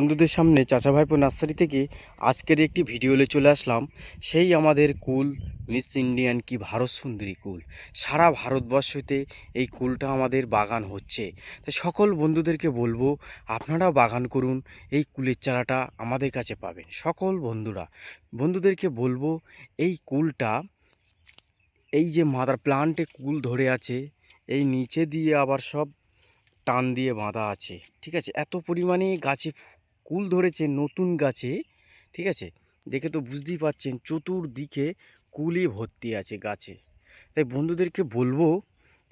বন্ধুদের সামনে চাচা ভাইপো নার্সারি থেকে আজকের একটি ভিডিওলে চলে আসলাম। সেই আমাদের কুল, মিস ইন্ডিয়ান কি ভারত সুন্দরী কুল। সারা ভারতবর্ষতে এই কুলটা আমাদের বাগান হচ্ছে। তাই সকল বন্ধুদেরকে বলব, আপনারাও বাগান করুন, এই কুলের চারাটা আমাদের কাছে পাবেন। সকল বন্ধুরা, বন্ধুদেরকে বলব, এই কুলটা, এই যে মাদার প্লান্টে কুল ধরে আছে, এই নিচে দিয়ে আবার সব টান দিয়ে বাঁধা আছে। ঠিক আছে? এত পরিমাণে গাছে কুল ধরেছে নতুন গাছে, ঠিক আছে? দেখে তো বুঝতেই পারছেন চতুর্দিকে কুলই ভর্তি আছে গাছে। তাই বন্ধুদেরকে বলব,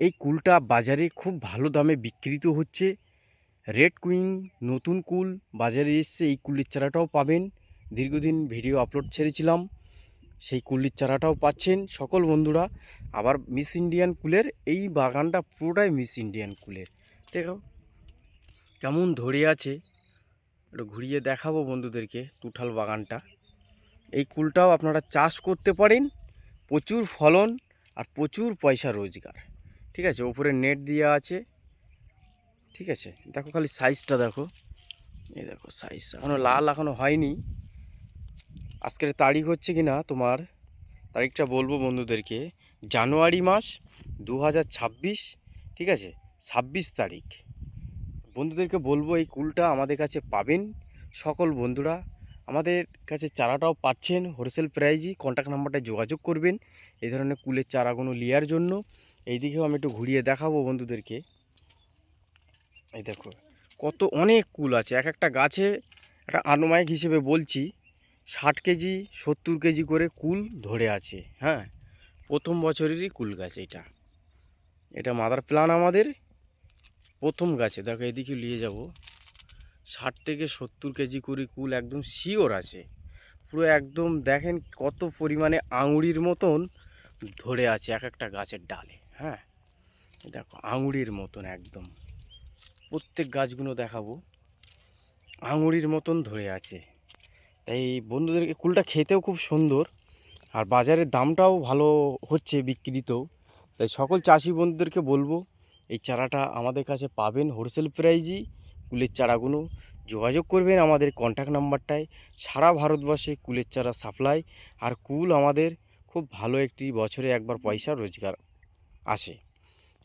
এই কুলটা বাজারে খুব ভালো দামে বিক্রিত হচ্ছে। রেড কুইন নতুন কুল, বাজারে এসছে এই কুলের চারাটাও পাবেন। দীর্ঘদিন ভিডিও আপলোড ছেড়েছিলাম, সেই কুলির চারাটাও পাচ্ছেন সকল বন্ধুরা। আবার মিস ইন্ডিয়ান কুলের, এই বাগানটা পুরোটাই মিস ইন্ডিয়ান কুলের দেখো কেমন ধরে আছে? একটু ঘুরিয়ে দেখাবো বন্ধুদেরকে টুঠাল বাগানটা। এই কুলটাও আপনারা চাষ করতে পারেন, প্রচুর ফলন আর প্রচুর পয়সা রোজগার। ঠিক আছে, ওপরে নেট দেওয়া আছে। ঠিক আছে, দেখো খালি সাইজটা দেখো। এই দেখো সাইজ এখনও লাল এখনও হয়নি। আজকের তারিখ হচ্ছে কি না তোমার? তারিখটা বলব বন্ধুদেরকে, জানুয়ারি মাস দু ঠিক আছে, ছাব্বিশ তারিখ। বন্ধুদেরকে বলব, এই কুলটা আমাদের কাছে পাবেন। সকল বন্ধুরা আমাদের কাছে চারাটাও পাচ্ছেন হোলসেল প্রাইজই কন্ট্যাক্ট নাম্বারটায় যোগাযোগ করবেন, এই ধরনের কুলের চারাগুলো নেওয়ার জন্য। এই দিকেও আমি একটু ঘুরিয়ে দেখাবো বন্ধুদেরকে। এই দেখো, কত অনেক কুল আছে। এক একটা গাছে একটা আনুমায়িক হিসেবে বলছি, ষাট কেজি, সত্তর কেজি করে কুল ধরে আছে। হ্যাঁ প্রথম বছরেরই কুল গাছ এটা। এটা মাদার প্লান আমাদের। প্রথম গাছে, দেখো এদিকে নিয়ে যাব। ষাট থেকে সত্তর কেজি করে কুল একদম শিওর আছে। পুরো একদম দেখেন কত পরিমাণে আঙুরির মতন ধরে আছে এক একটা গাছের ডালে হ্যাঁ? দেখো, আঙুরির মতন একদম। প্রত্যেক গাছগুলো দেখাবো। আঙুরির মতন ধরে আছে। তাই বন্ধুদেরকে কুলটা খেতেও খুব সুন্দর। আর বাজারের দামটাও ভালো হচ্ছে বিক্রিতেও। তাই সকল চাষি বন্ধুদেরকে বলব এই চারাটা আমাদের কাছে পাবেন হোলসেল প্রাইজই কুলের চারাগুলো যোগাযোগ করবেন আমাদের কন্ট্যাক্ট নাম্বারটায়। সারা ভারতবর্ষে কুলের চারা সাপ্লাই আর কুল আমাদের খুব ভালো একটি বছরে একবার পয়সা রোজগার আসে।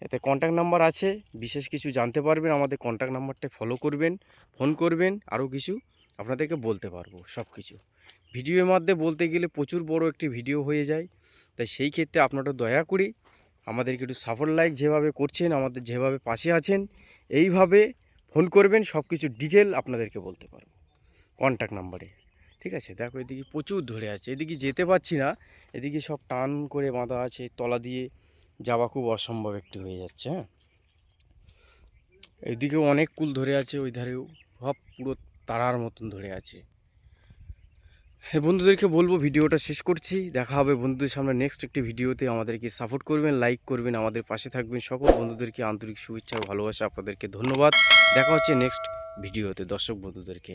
এতে কন্ট্যাক্ট নাম্বার আছে। বিশেষ কিছু জানতে পারবেন, আমাদের কন্ট্যাক্ট নাম্বারটায় ফলো করবেন ফোন করবেন, আরও কিছু আপনাদেরকে বলতে পারব সব কিছু ভিডিওর মধ্যে বলতে গেলে প্রচুর বড় একটি ভিডিও হয়ে যায়। তাই সেই ক্ষেত্রে আপনারা দয়া করে আমাদেরকে একটু সাপোর্ট লাইক যেভাবে করছেন, আমাদের যেভাবে পাশে আছেন, এইভাবে ফোন করবেন সব কিছু ডিটেল আপনাদেরকে বলতে পারব। কন্ট্যাক্ট নাম্বারে ঠিক আছে? দেখো, এদিকে প্রচুর ধরে আছে। এদিকে যেতে পারছি না। এদিকে সব টান করে বাঁধা আছে, তলা দিয়ে যাওয়া খুব অসম্ভব একটি হয়ে যাচ্ছে হ্যাঁ? এদিকেও অনেক কুল ধরে আছে, ওই ধারেও সব পুরো তারার মতন ধরে আছে। হ্যাঁ বন্ধুদেরকে বলব ভিডিওটা শেষ করছি। দেখা হবে বন্ধুদের সামনে নেক্সট একটি ভিডিওতে। আমাদেরকে সাপোর্ট করবেন লাইক করবেন, আমাদের পাশে থাকবেন সকল বন্ধুদেরকে আন্তরিক শুভেচ্ছা ভালোবাসা আপনাদেরকে ধন্যবাদ। দেখা হচ্ছে নেক্সট ভিডিওতে। দর্শক বন্ধুদেরকে।